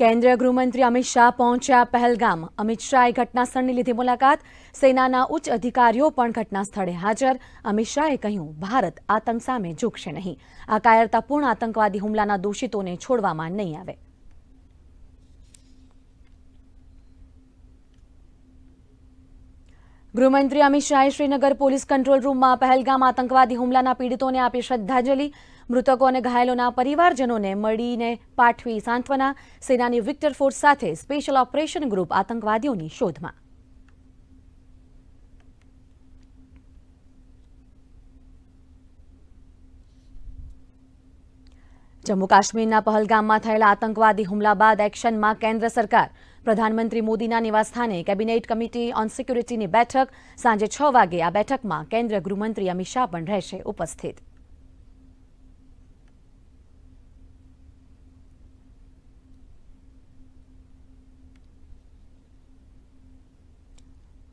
કેન્દ્રીય ગૃહમંત્રી અમિત શાહ પહોંચ્યા પહેલગામ. અમિત શાહે ઘટનાસ્થળની લીધી મુલાકાત. સેનાના ઉચ્ચ અધિકારીઓ પણ ઘટનાસ્થળે હાજર. અમિત શાહે કહ્યું, ભારત આતંક સામે ઝૂકશે નહીં. આ કાયરતાપૂર્ણ આતંકવાદી હુમલાના દોષિતોને છોડવામાં નહીં આવે. ગૃહમંત્રી અમિત શાહે શ્રીનગર પોલીસ કંટ્રોલ રૂમમાં પહેલગામ આતંકવાદી હુમલાના પીડિતોને આપી શ્રદ્ધાંજલિ. મૃતકો અને ઘાયલોના પરિવારજનોને મળીને પાઠવી સાંત્વના. સેનાની વિક્ટર ફોર્સ સાથે સ્પેશિયલ ઓપરેશન ગ્રુપ આતંકવાદીઓની શોધમાં. જમ્મુ કાશ્મીરના પહલગામમાં થયેલા આતંકવાદી હુમલા બાદ એક્શનમાં કેન્દ્ર સરકાર પ્રધાનમંત્રી મોદીના નિવાસસ્થાને કેબિનેટ કમિટી ઓન સિક્યુરિટીની બેઠક સાંજે છ વાગે આ બેઠકમાં કેન્દ્રીય ગૃહમંત્રી અમિત શાહ પણ રહેશે ઉપસ્થિત.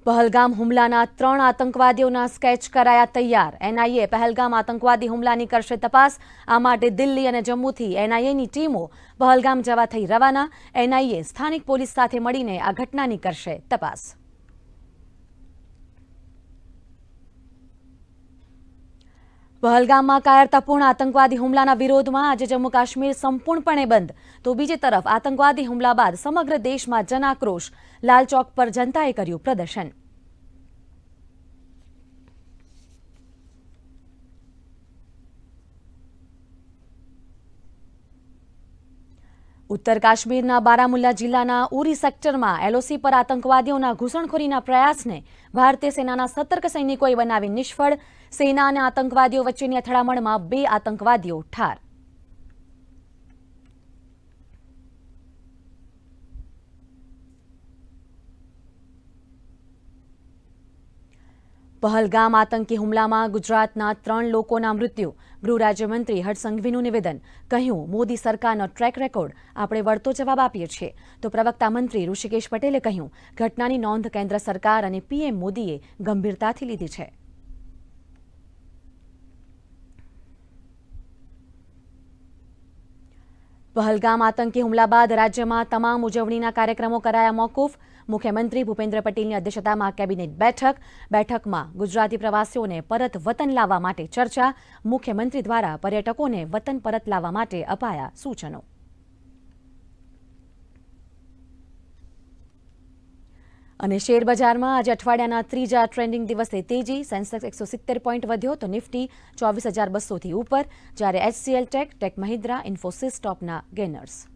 પહલગામ હુમલાના ત્રણ આતંકવાદીઓના સ્કેચ કરાયા તૈયાર. એનઆઈએ પહલગામ આતંકવાદી હુમલાની કરશે તપાસ. આ માટે દિલ્હી અને જમ્મુથી એનઆઈએની ટીમો પહલગામ જવા થઈ રવાના. એનઆઈએ સ્થાનિક પોલીસ સાથે મળીને આ ઘટનાની કરશે તપાસ. પહલગામમાં કાયરતાપૂર્ણ આતંકવાદી હુમલાના વિરોધમાં આજે જમ્મુ કાશ્મીર સંપૂર્ણપણે બંધ. તો બીજી તરફ આતંકવાદી હુમલા બાદ સમગ્ર દેશમાં જનાક્રોશ. લાલ ચોક પર જનતાએ કર્યું પ્રદર્શન. ઉત્તર કાશ્મીરના બારામુલ્લા જિલ્લાના ઉરી સેક્ટરમાં એલઓસી પર આતંકવાદીઓના ઘૂસણખોરીના પ્રયાસને ભારતીય સેનાના સતર્ક સૈનિકોએ બનાવી નિષ્ફળ. સેના અને આતંકવાદીઓ વચ્ચેની અથડામણમાં બે આતંકવાદીઓ ઠાર. પહલગામ આતંકી હુમલામાં ગુજરાતના ત્રણ લોકોના મૃત્યુ. ગૃહ રાજ્યમંત્રી હર્ષ સંઘવીનું નિવેદન. કહ્યું, મોદી સરકારનો ટ્રેક રેકોર્ડ આપણે વળતો જવાબ આપીએ છીએ. તો પ્રવક્તા મંત્રી ઋષિકેશ પટેલે કહ્યું, ઘટનાની નોંધ કેન્દ્ર સરકાર અને પીએમ મોદીએ ગંભીરતાથી લીધી છે. પહલગામ આતંકી હુમલા બાદ રાજ્યમાં તમામ ઉજવણીના કાર્યક્રમો કરાયા મોકૂફ. મુખ્યમંત્રી ભૂપેન્દ્ર પટેલની અધ્યક્ષતામાં કેબિનેટ બેઠક. બેઠકમાં ગુજરાતી પ્રવાસીઓને પરત વતન લાવવા માટે ચર્ચા. મુખ્યમંત્રી દ્વારા પર્યટકોને વતન પરત લાવવા માટે અપાયા સૂચનો. અને શેરબજારમાં આજે અઠવાડિયાના ત્રીજા ટ્રેન્ડિંગ દિવસે તેજી. સેન્સેક્સ એકસો સિત્તેર પોઈન્ટ વધ્યો તો નિફ્ટી ચોવીસ હજાર બસોથી ઉપર. જ્યારે HCL tech tech Mahindra, Infosys ટોપના gainers